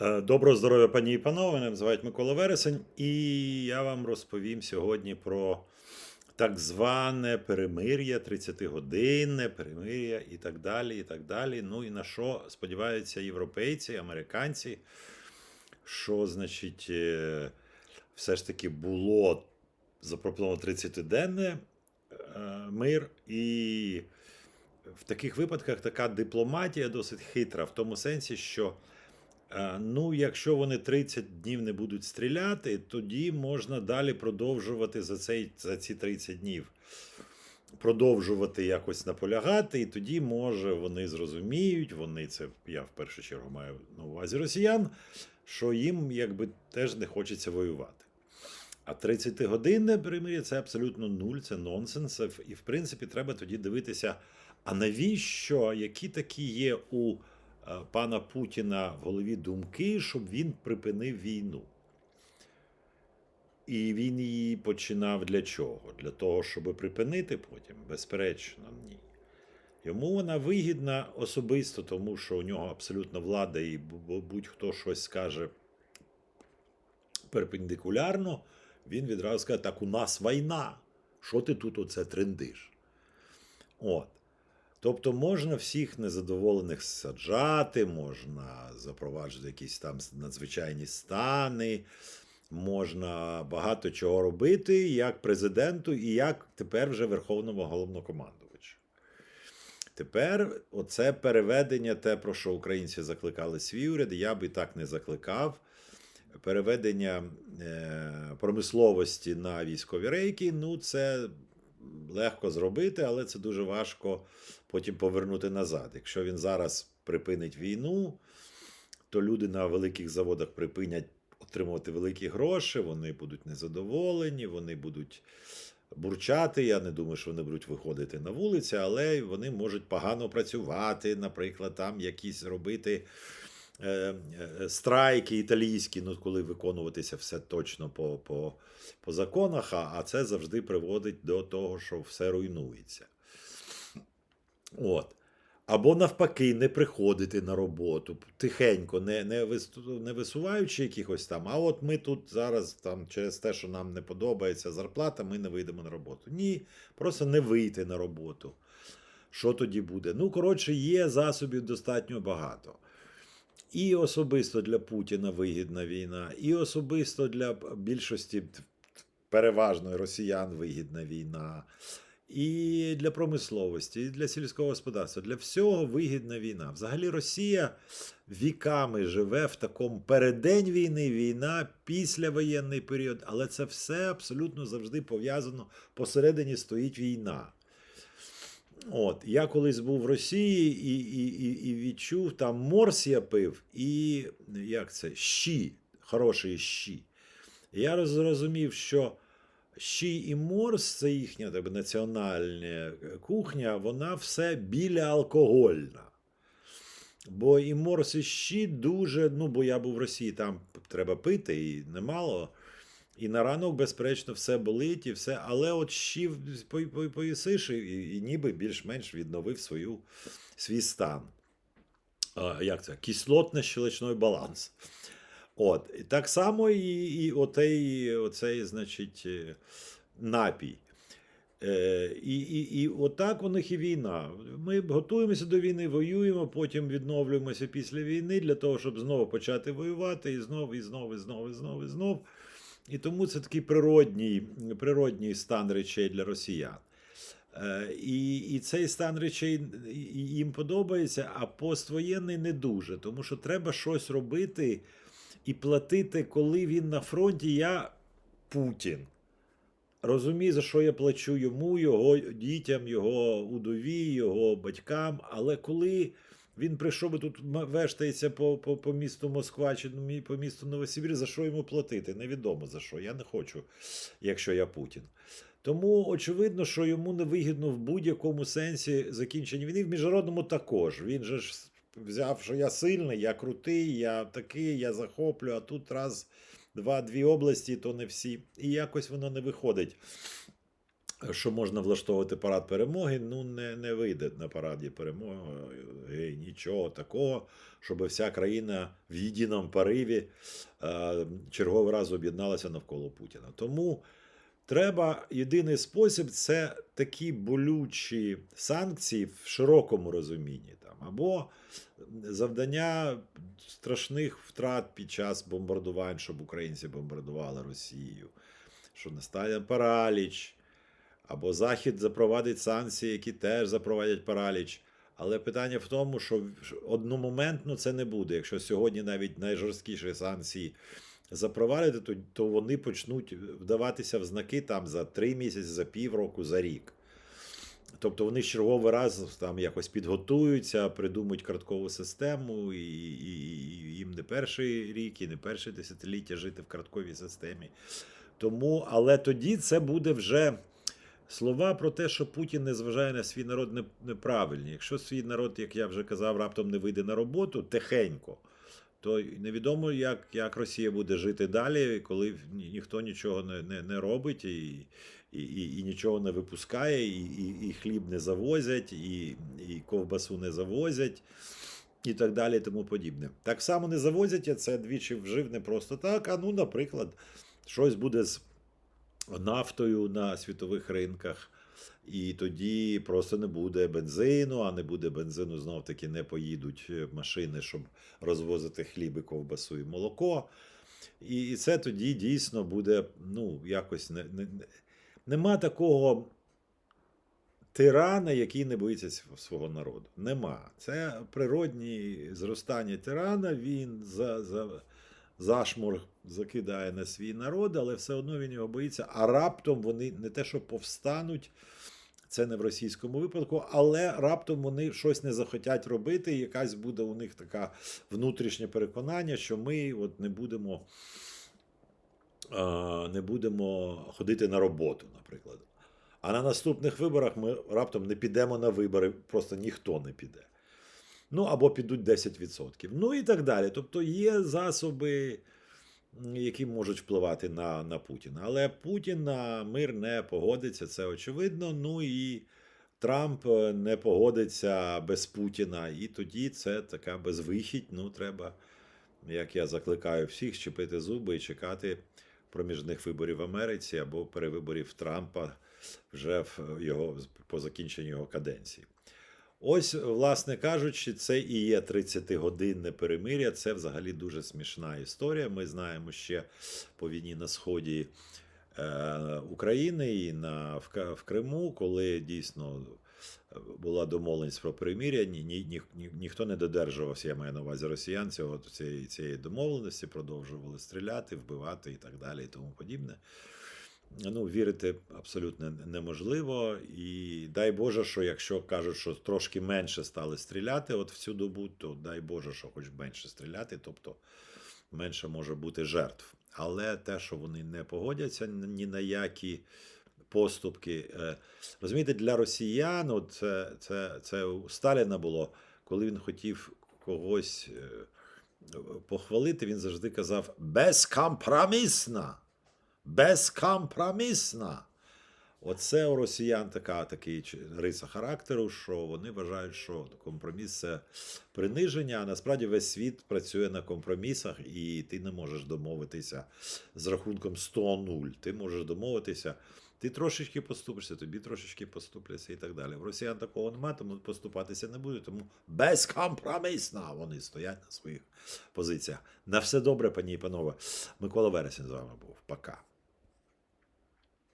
Е, Доброго здоров'я, пані і панове. Мене звають Микола Вересень, і я вам розповім сьогодні про так зване перемир'я, 30-годинне перемир'я і так далі. і так далі. Ну і на що сподіваються європейці, американці, що, значить, е, все ж таки було запропоновано 30-денне е, мир, і в таких випадках така дипломатія досить хитра, в тому сенсі, що. Е, Ну, якщо вони 30 днів не будуть стріляти, тоді можна далі продовжувати за, цей, за ці 30 днів. Продовжувати якось наполягати, і тоді, може, вони зрозуміють, вони це я в першу чергу маю на увазі росіян, що їм якби теж не хочеться воювати. А 30-годинне перемир'я це абсолютно нуль, це нонсенс. І в принципі треба тоді дивитися, а навіщо, які такі є у пана Путіна в голові думки, щоб він припинив війну. І він її починав для чого? Для того, щоб припинити потім? Безперечно, ні. Йому вона вигідна особисто, тому що у нього абсолютно влада, і будь-хто щось скаже перпендикулярно, він відразу скаже: так у нас війна. Що ти тут оце трендиш? От. Тобто можна всіх незадоволених саджати, можна запроваджувати якісь там надзвичайні стани, можна багато чого робити як президенту і як тепер вже Верховному головнокомандувачу. Тепер оце переведення, те, про що українці закликали свій уряд, я би так не закликав. Переведення е, промисловості на військові рейки, ну це легко зробити, але це дуже важко потім повернути назад. Якщо він зараз припинить війну, то люди на великих заводах припинять отримувати великі гроші, вони будуть незадоволені, вони будуть бурчати. Я не думаю, що вони будуть виходити на вулиці, але вони можуть погано працювати, наприклад, там якісь робити. Е, е, Страйки італійські, ну коли виконуватися все точно по, по, по законах, а, а це завжди приводить до того, що все руйнується. От. Або навпаки, не приходити на роботу тихенько, не, не, не висуваючи якихось там, а от ми тут зараз там через те, що нам не подобається зарплата, ми не вийдемо на роботу. Ні, просто не вийти на роботу. Що тоді буде? Ну, коротше, є засобів достатньо багато. І особисто для Путіна вигідна війна, і особисто для більшості переважної росіян вигідна війна, і для промисловості, і для сільського господарства. Для всього вигідна війна. Взагалі, Росія віками живе в такому переддень війни, війна, післявоєнний період, але це все абсолютно завжди пов'язано. Посередині стоїть війна. От, я колись був в Росії і, і, і, і відчув, там морс я пив, і як це? Щі, хороший щі. Я зрозумів, що щі і морс, це їхня так би, національна кухня, вона все біля алкогольна. Бо і морс, і щі дуже, ну, бо я був в Росії, там треба пити, і немало. І на ранок, безперечно, все болить, і все, але от щі по- по- поїсиш, і, і ніби більш-менш відновив свою, свій стан. А, як це? Кислотно-щелочний баланс. От. І так само і, і отей, оцей, значить, е, напій. Е, і, і, і отак у них і війна. Ми готуємося до війни, воюємо, потім відновлюємося після війни для того, щоб знову почати воювати, і знову, і знову, і знову, і знову, і знову. І тому це такий природній, природній стан речей для росіян. Е, І, і цей стан речей їм подобається, а поствоєнний не дуже, тому що треба щось робити і платити, коли він на фронті. Я Путін. Розумію, за що я плачу йому, його дітям, його удові, його батькам. Але коли він прийшов і тут вештається по, по, по місту Москва чи ну, по місту Новосибір, за що йому платити? Невідомо за що. Я не хочу, якщо я Путін. Тому очевидно, що йому не вигідно в будь-якому сенсі закінчення війни. В міжнародному також. Він же ж взяв, що я сильний, я крутий, я такий, я захоплю, а тут раз, два, дві області, то не всі. І якось воно не виходить. Що можна влаштовувати парад перемоги, ну не, не вийде на параді перемоги нічого такого, щоб вся країна в єдиному пориві е, черговий раз об'єдналася навколо Путіна. Тому треба єдиний спосіб це такі болючі санкції в широкому розумінні. Там, або завдання страшних втрат під час бомбардувань, щоб українці бомбардували Росію, що настане параліч, або Захід запровадить санкції, які теж запровадять параліч. Але питання в тому, що одномоментно це не буде. Якщо сьогодні навіть найжорсткіші санкції запровадити, то, то вони почнуть вдаватися в знаки там за три місяці, за півроку, за рік. Тобто вони черговий раз там якось підготуються, придумають карткову систему, і, і, і їм не перший рік, і не перше десятиліття жити в картковій системі. Тому, але тоді це буде вже слова про те, що Путін не зважає на свій народ неправильні. Якщо свій народ, як я вже казав, раптом не вийде на роботу тихенько, то невідомо, як, як Росія буде жити далі, коли ніхто нічого не, не, не робить і, і, і, і нічого не випускає, і, і, і хліб не завозять, і, і ковбасу не завозять. І так далі, і тому подібне. Так само не завозять, я це двічі вжив не просто так. А ну, наприклад, щось буде з нафтою на світових ринках, і тоді просто не буде бензину, а не буде бензину, знов таки не поїдуть е, машини, щоб розвозити хліб, і ковбасу і молоко. І це тоді дійсно буде, ну, якось не, не, не- нема такого тирана, який не боїться свого народу. Нема. Це природнє зростання тирана, він за, за, зашмур закидає на свій народ, але все одно він його боїться. А раптом вони не те, що повстануть, це не в російському випадку, але раптом вони щось не захотять робити, і якась буде у них така внутрішнє переконання, що ми от не будемо, е, не будемо ходити на роботу, наприклад. А на наступних виборах ми раптом не підемо на вибори, просто ніхто не піде. Ну або підуть 10%. Ну і так далі. Тобто є засоби, які можуть впливати на, на Путіна. Але Путін на мир не погодиться, це очевидно. Ну і Трамп е, не погодиться без Путіна. І тоді це така безвихідь. Ну, треба, як я закликаю всіх, щепити зуби і чекати проміжних виборів в Америці або перевиборів Трампа вже в його по закінченню його каденції. Ось, власне кажучи, це і є 30-годинне перемир'я. Це взагалі дуже смішна історія. Ми знаємо ще по війні на сході е, України і на, в, в Криму, коли дійсно е, була домовленість про перемир'я, ні, ні, ні, ні, ніхто не додержувався, я маю на увазі росіян цього цієї, цієї домовленості, продовжували стріляти, вбивати і так далі, і тому подібне. Ну, вірити абсолютно неможливо. І дай Боже, що якщо кажуть, що трошки менше стали стріляти от в цю добу, то дай Боже, що хоч менше стріляти, тобто менше може бути жертв. Але те, що вони не погодяться ні на які поступки. е, Розумієте, для росіян, от це, це, це у Сталіна було, коли він хотів когось е, похвалити, він завжди казав безкомпромісна безкомпромісна. Оце у росіян така такий риса характеру, що вони вважають, що компроміс це приниження, а насправді весь світ працює на компромісах, і ти не можеш домовитися з рахунком 100-0. Ти можеш домовитися. Ти трошечки поступишся, тобі трошечки поступляться і так далі. В росіян такого немає, тому поступатися не буде, тому безкомпромісно вони стоять на своїх позиціях. На все добре, пані і панове. Микола Вересень з вами був. Пока.